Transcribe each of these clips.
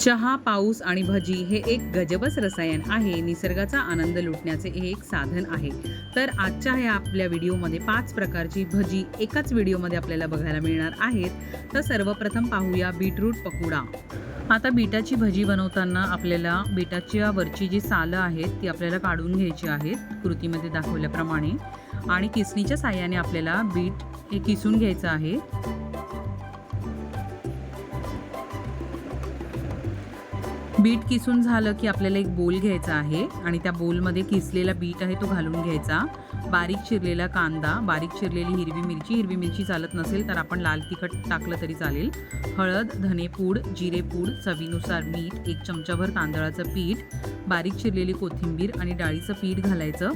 चहा पाऊस आणि भजी हे एक गजबच रसायन आहे. निसर्गाचा आनंद लुटण्याचे हे एक साधन आहे. तर आजच्या ह्या आपल्या व्हिडिओमध्ये पाच प्रकारची भजी एकाच व्हिडिओमध्ये आपल्याला बघायला मिळणार आहेत. तर सर्वप्रथम पाहूया बीटरूट पकोडा. आता बीटाची भजी बनवताना आपल्याला बीटाच्या वरची जी सालं आहेत ती आपल्याला काढून घ्यायची आहेत कृतीमध्ये दाखवल्याप्रमाणे. आणि किसणीच्या साह्याने आपल्याला बीट हे किसून घ्यायचं आहे. बीट किसून झालं की आपल्याला एक बोल घ्यायचा आहे आणि त्या बोलमध्ये किसलेला बीट आहे तो घालून घ्यायचा. बारीक चिरलेला कांदा बारीक चिरलेली हिरवी मिरची हिरवी मिरची चालत नसेल तर आपण लाल तिखट टाकलं तरी चालेल. हळद धनेपूड जिरेपूड चवीनुसार मीठ एक चमचाभर तांदळाचं पीठ बारीक चिरलेली कोथिंबीर आणि डाळीचं पीठ घालायचं.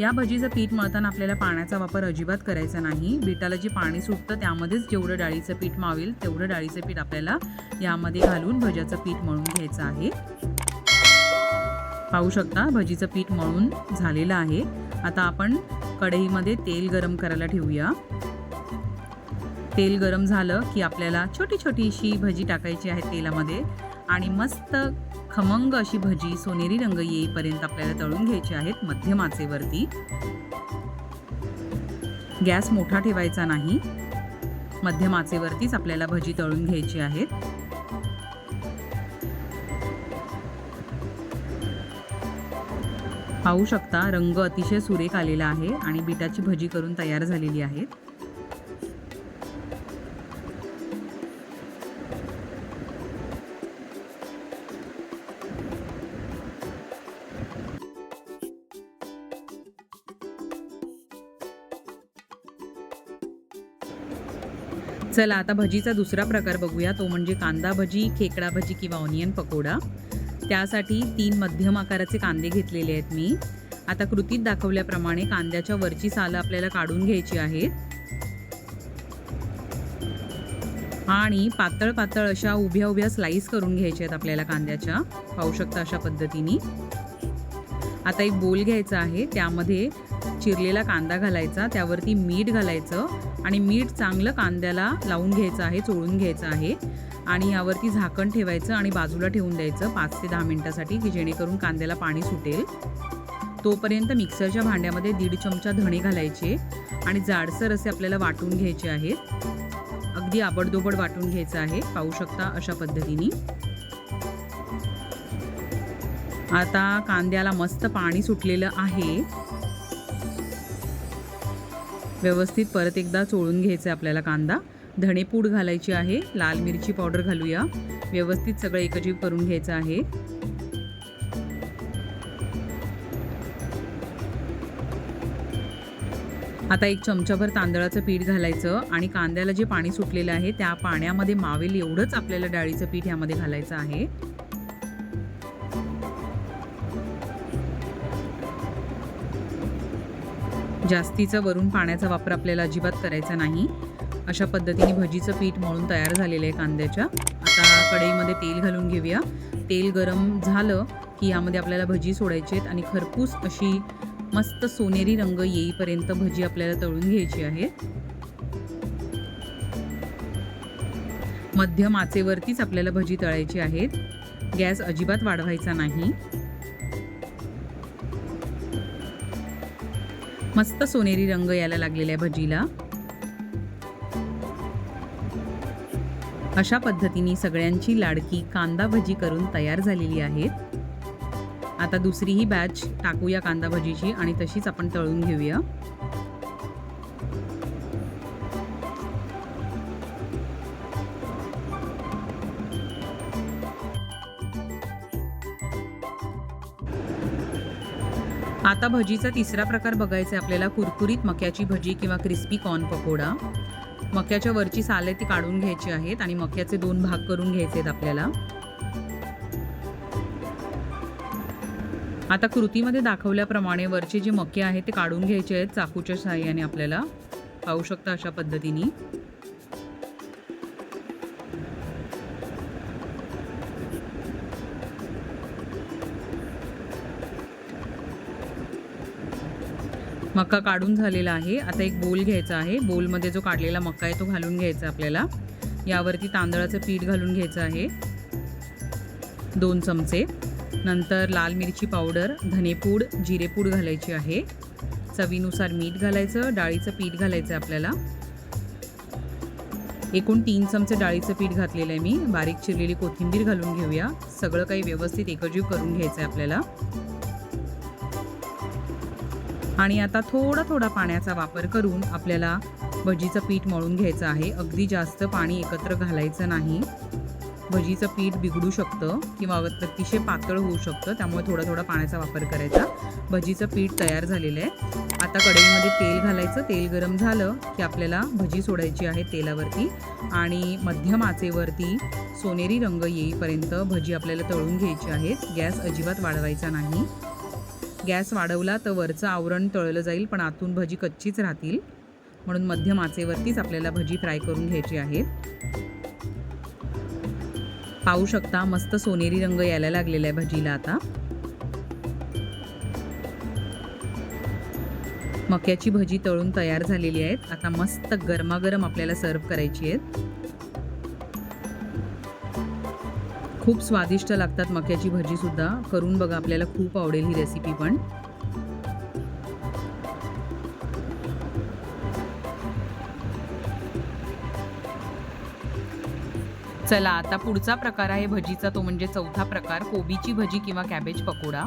या भजीचं पीठ मळताना आपल्याला पाण्याचा वापर अजिबात करायचा नाही. बीटाला जे पाणी सुटतं त्यामध्येच जेवढं डाळीचं पीठ मावेल तेवढं डाळीचं पीठ आपल्याला यामध्ये घालून भज्याचं पीठ मळून घ्यायचं आहे. पाहू शकता भजीचं पीठ मळून झालेलं आहे. आता आपण कढईमध्ये तेल गरम करायला ठेवूया. तेल गरम झालं की आपल्याला छोटी छोटीशी भजी टाकायची आहे तेलामध्ये आणि मस्त खमंग अशी भजी सोनेरी रंग येईपर्यंत आपल्याला तळून घ्यायची आहेत मध्यम आचेवरती गॅस मोठा ठेवायचा नाही. मध्यम आचेवरतीच आपल्याला भजी तळून घ्यायची आहेत. पाहू शकता रंग अतिशय सुरेख आलेला आहे आणि बिटाची भजी करून तयार झालेली आहे. चला आता भजीचा दुसरा प्रकार बघूया. तो म्हणजे कांदा भजी खेकडा भजी किंवा ऑनियन पकोडा. त्यासाठी तीन मध्यम आकाराचे कांदे घेतलेले आहेत मी. आता कृतीत दाखवल्याप्रमाणे कांद्याच्या वरची सालं आपल्याला काढून घ्यायची आहेत. आणि पातळ पातळ अशा उभ्या उभ्या स्लाईस करून घ्यायच्या आहेत आपल्याला कांद्याच्या. पाहू शकता अशा पद्धतीने. आता एक बोल घ्यायचा आहे. त्यामध्ये चिरलेला कांदा घालायचा त्यावरती मीठ घालायचं आणि मीठ चांगलं कांद्याला लावून घ्यायचं आहे चोळून घ्यायचं आहे. आणि यावरती झाकण ठेवायचं आणि बाजूला ठेवून द्यायचं पाच ते दहा मिनटासाठी की जेणेकरून कांद्याला पाणी सुटेल. तोपर्यंत मिक्सरच्या भांड्यामध्ये दीड चमचा धणे घालायचे आणि जाडसर असे आपल्याला वाटून घ्यायचे आहेत. अगदी आबडदोबड वाटून घ्यायचं आहे पाहू शकता अशा पद्धतीने. आता कांद्याला मस्त पाणी सुटलेलं आहे. व्यवस्थित परत एकदा चोळून घ्यायचं आहे आपल्याला कांदा. धणेपूड घालायची आहे लाल मिरची पावडर घालूया. व्यवस्थित सगळं एकजीव करून घ्यायचं आहे. आता एक चमचाभर तांदळाचं पीठ घालायचं आणि कांद्याला जे पाणी सुटलेलं आहे त्या पाण्यामध्ये मावेल एवढंच आपल्याला डाळीचं पीठ यामध्ये घालायचं आहे. जास्तीचा वरून पाण्याचा वापर आपल्याला अजिबात करायचा नाही. अशा पद्धतीने भजीचं पीठ मळून तयार झालेलं आहे कांद्याच्या. आता कढईमध्ये तेल घालून घेऊया. तेल गरम झालं की यामध्ये आपल्याला भजी सोडायची आहेत आणि खरपूस अशी मस्त सोनेरी रंग येईपर्यंत भजी आपल्याला तळून घ्यायची आहे. मध्यम आचेवरतीच आपल्याला भजी तळायची आहेत. गॅस अजिबात वाढवायचा नाही. मस्त सोनेरी रंग यायला लागलेला आहे भजीला. अशा पद्धतीने सगळ्यांची लाडकी कांदा भजी करून तयार झालेली आहेत. आता दुसरी ही बॅच टाकूया कांदा भजीची आणि तशीच आपण तळून घेऊया. आता भजीचा तिसरा प्रकार बघायचा आहे आपल्याला कुरकुरीत मक्याची भजी किंवा क्रिस्पी कॉर्न पकोडा. मक्याच्या वरची साले ती काढून घ्यायची आहेत आणि मक्याचे दोन भाग करून घ्यायचे आहेत आपल्याला. आता कृतीमध्ये दाखवल्याप्रमाणे वरचे जे मके आहेत ते काढून घ्यायचे आहेत चाकूच्या साह्याने आपल्याला. पाहू शकता अशा पद्धतीने. मका काढून झालेला आहे. आता एक बोल घ्यायचा आहे. बोलमध्ये जो काढलेला मका आहे तो घालून घ्यायचा आपल्याला. यावरती तांदळाचं पीठ घालून घ्यायचं आहे. दोन चमचे. नंतर लाल मिरची पावडर धनेपूड जिरेपूड घालायची आहे. चवीनुसार मीठ घालायचं डाळीचं पीठ घालायचं आहे आपल्याला. एकूण तीन चमचे डाळीचं पीठ घातलेलं आहे मी. बारीक चिरलेली कोथिंबीर घालून घेऊया. सगळं काही व्यवस्थित एकजीव करून घ्यायचं आहे आपल्याला. आणि आता थोडा थोडा पाण्याचा वापर करून आपल्याला भजीचं पीठ मळून घ्यायचं आहे. अगदी जास्त पाणी एकत्र घालायचं नाही. भजीचं पीठ बिघडू शकतं किंवा अतिशय पातळ होऊ शकतं त्यामुळे थोडा थोडा पाण्याचा वापर करायचा. भजीचं पीठ तयार झालेलं आहे. आता कढईमध्ये तेल घालायचं. तेल गरम झालं की आपल्याला भजी सोडायची आहे तेलावरती आणि मध्यम आचेवरती सोनेरी रंग येईपर्यंत भजी आपल्याला तळून घ्यायची आहेत. गॅस अजिबात वाढवायचा नाही. गॅस वाढवला तर वरचं आवरण तळलं जाईल पण आतून भजी कच्चीच राहतील. म्हणून मध्यम आचेवरतीच आपल्याला भजी फ्राय करून घ्यायची आहे पाहू शकता मस्त सोनेरी रंग यायला लागलेला आहे भजीला आता. मक्याची भजी तळून तयार झालेली आहेत. आता मस्त गरमागरम आपल्याला सर्व करायची आहेत. खूप स्वादिष्ट लागतात मक्याची भजीसुद्धा करून बघा आपल्याला खूप आवडेल ही रेसिपी पण. चला आता पुढचा प्रकार आहे भजीचा. तो म्हणजे चौथा प्रकार कोबीची भजी किंवा कॅबेज पकोडा.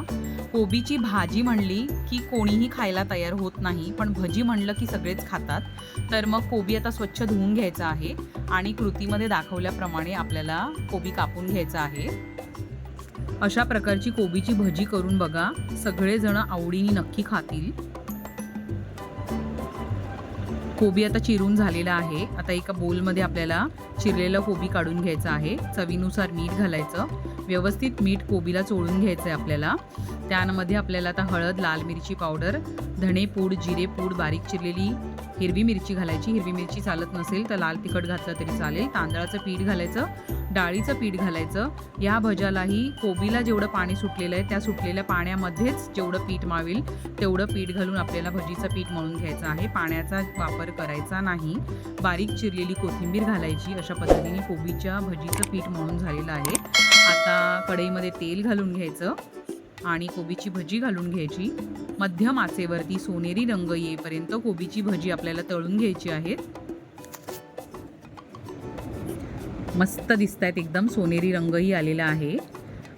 कोबीची भाजी म्हणली की कोणीही खायला तयार होत नाही पण भजी म्हणलं की सगळेच खातात. तर मग कोबी आता स्वच्छ धुवून घ्यायचा आहे आणि कृतीमध्ये दाखवल्याप्रमाणे आपल्याला कोबी कापून घ्यायचा आहे. अशा प्रकारची कोबीची भजी करून बघा. सगळेजण आवडीने नक्की खातील. कोबी आता चिरून झालेला आहे. आता एका बोलमध्ये आपल्याला चिरलेलं कोबी काढून घ्यायचं आहे. चवीनुसार मीठ घालायचं. व्यवस्थित मीठ कोबीला चोळून घ्यायचं आहे आपल्याला. त्यामध्ये आपल्याला आता हळद लाल मिरची पावडर धणे पूड जिरे पूड बारीक चिरलेली हिरवी मिरची घालायची. हिरवी मिरची चालत नसेल तर लाल तिखट घातलं तरी चालेल. तांदळाचं पीठ घालायचं डाळीचं पीठ घालायचं. या भज्यालाही कोबीला जेवढं पाणी सुटलेलं आहे त्या सुटलेल्या पाण्यामध्येच जेवढं पीठ मावेल तेवढं पीठ घालून आपल्याला भजीचं पीठ मळून घ्यायचं आहे. पाण्याचा वापर करायचा नाही. बारीक चिरलेली कोथिंबीर घालायची. अशा पद्धतीने कोबीच्या भजीचं पीठ मळून झालेलं आहे. आता कढईमध्ये तेल घालून घ्यायचं. आणि कोबीची भजी घालून घ्यायची. मध्यम आचेवरती सोनेरी रंग येईपर्यंत कोबीची भजी आपल्याला तळून घ्यायची आहे मस्त दिसत आहेत एकदम सोनेरी रंगही आलेला आहे.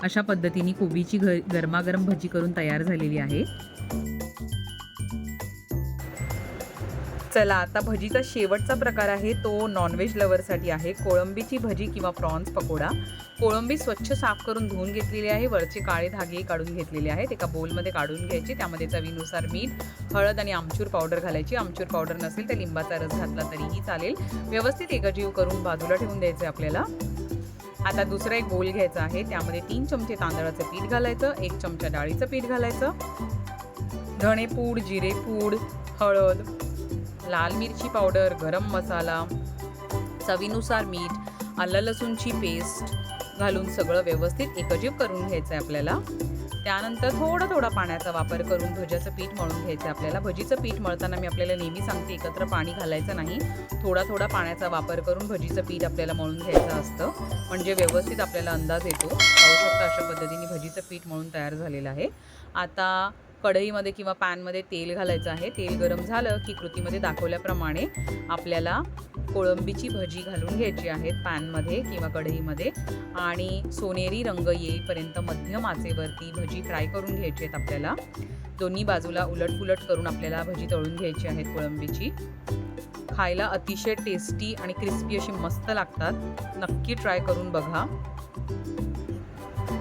अशा पद्धतीने कोबीची घ गरमागरम भजी करून तयार झालेली आहे. चला आता भजीचा शेवटचा प्रकार आहे. तो नॉनव्हेज लवरसाठी आहे. कोळंबीची भजी किंवा प्रॉन्स पकोडा. कोळंबी स्वच्छ साफ करून धुवून घेतलेली आहे. वरचे काळे धागे काढून घेतलेले आहेत. एका बोलमध्ये काढून घ्यायची. त्यामध्ये चवीनुसार मीठ हळद आणि आमचूर पावडर घालायची. आमचूर पावडर नसेल तर लिंबाचा रस घातला तरीही चालेल. व्यवस्थित एकजीव करून बाजूला ठेवून द्यायचे आपल्याला. आता दुसरा एक बोल घ्यायचा आहे. त्यामध्ये तीन चमचे तांदळाचं पीठ घालायचं. एक चमचा डाळीचं पीठ घालायचं. धणेपूड जिरेपूड हळद लाल मिरची पावडर गरम मसाला चवीनुसार मीठ आलं लसूणची पेस्ट घालून सगळं व्यवस्थित एकजीव करून घ्यायचं आहे आपल्याला. त्यानंतर थोडा थोडा पाण्याचा वापर करून भज्याचं पीठ मळून घ्यायचं आहे आपल्याला. भजीचं पीठ मळताना मी आपल्याला नेहमी सांगते एकत्र पाणी घालायचं नाही. थोडा थोडा पाण्याचा वापर करून भजीचं पीठ आपल्याला मळून घ्यायचं असतं. म्हणजे व्यवस्थित आपल्याला अंदाज येतो. पाहू शकता अशा पद्धतीने भजीचं पीठ मळून तयार झालेलं आहे. आता कढईमध्ये किंवा पॅनमध्ये तेल घालायचं आहे. तेल गरम झालं की कृतीमध्ये दाखवल्याप्रमाणे आपल्याला कोळंबीची भजी घालून घ्यायची आहे पॅनमध्ये किंवा कढईमध्ये. आणि सोनेरी रंग येईपर्यंत मध्यम आचेवरती भजी फ्राय करून घ्यायची आहेत आपल्याला. दोन्ही बाजूला उलटपुलट करून आपल्याला भजी तळून घ्यायची आहेत कोळंबीची. खायला अतिशय टेस्टी आणि क्रिस्पी अशी मस्त लागतात. नक्की ट्राय करून बघा.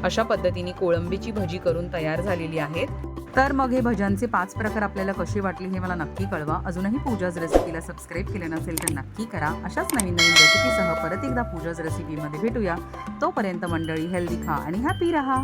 अशा पद्धतीने कोळंबीची भजी करून तयार झालेली आहेत. तर मग हे भजनचे पाच प्रकार आपल्याला कसे वाटले हे मला नक्की कळवा. अजूनही पूजाच रेसिपीला सबस्क्राईब केले नसेल तर नक्की करा. अशाच नवीन नवीन रेसिपीसह परत एकदा पूजाच रेसिपीमध्ये भेटूया. तोपर्यंत मंडळी हेल्दी खा आणि हॅपी रहा.